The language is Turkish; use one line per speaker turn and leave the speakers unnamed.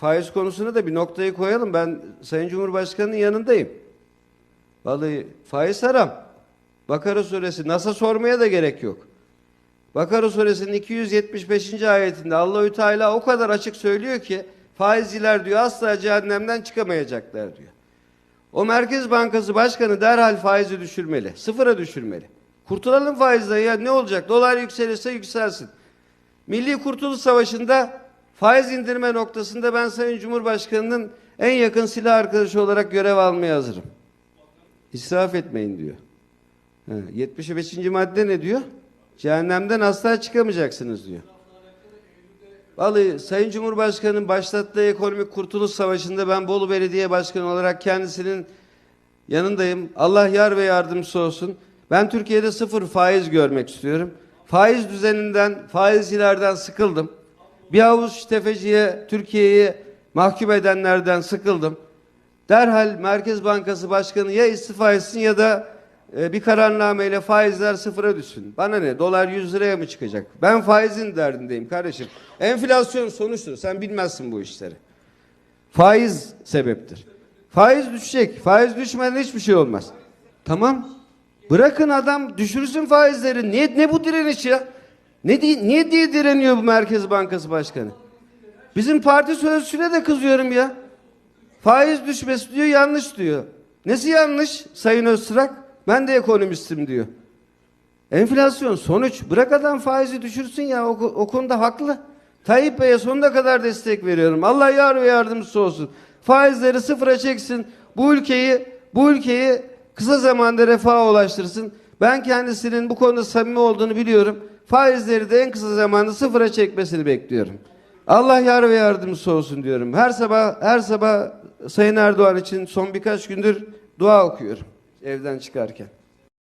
faiz konusuna da bir noktayı koyalım. Ben Sayın Cumhurbaşkanı'nın yanındayım. Vallahi faiz haram. Bakara suresi NASA sormaya da gerek yok. Bakara suresinin 275. ayetinde Allahü Teala o kadar açık söylüyor ki faizciler diyor asla cehennemden çıkamayacaklar diyor. O Merkez Bankası Başkanı derhal faizi düşürmeli. Sıfıra düşürmeli. Kurtulalım faizden ya ne olacak? Dolar yükselirse yükselsin. Milli Kurtuluş Savaşı'nda faiz indirme noktasında ben Sayın Cumhurbaşkanı'nın en yakın silah arkadaşı olarak görev almaya hazırım. İsraf etmeyin diyor. Ha, 75. madde ne diyor? Cehennemden asla çıkamayacaksınız diyor. Vallahi Sayın Cumhurbaşkanı'nın başlattığı ekonomik kurtuluş savaşında ben Bolu Belediye Başkanı olarak kendisinin yanındayım. Allah yar ve yardımcısı olsun. Ben Türkiye'de sıfır faiz görmek istiyorum. Faiz düzeninden, faizcilerden sıkıldım. Bir avuç tefeciye Türkiye'yi mahkum edenlerden sıkıldım. Derhal Merkez Bankası Başkanı ya istifa etsin ya da e, bir kararnameyle faizler sıfıra düşsün. Bana ne? Dolar 100 liraya mı çıkacak? Ben faizin derdindeyim kardeşim. Enflasyon sonuçtur. Sen bilmezsin bu işleri. Faiz sebeptir. Faiz düşecek. Faiz düşmeden hiçbir şey olmaz. Tamam. Bırakın adam düşürsün faizleri. Niye ne bu direniş ya? Ne di niye diye direniyor bu Merkez Bankası Başkanı? Bizim parti sözcüsüne de kızıyorum ya. Faiz düşmesi diyor yanlış diyor. Nesi yanlış Sayın Öztürk? Ben de ekonomistim diyor. Enflasyon sonuç. Bırak adam faizi düşürsün ya o, o konuda haklı. Tayyip Bey'e sonuna kadar destek veriyorum. Allah yar ve yardımcısı olsun. Faizleri sıfıra çeksin. Bu ülkeyi bu ülkeyi kısa zamanda refaha ulaştırsın. Ben kendisinin bu konuda samimi olduğunu biliyorum. Faizleri de en kısa zamanda sıfıra çekmesini bekliyorum. Allah yar ve yardımcısı olsun diyorum. Her sabah her sabah Sayın Erdoğan için son birkaç gündür dua okuyorum evden çıkarken.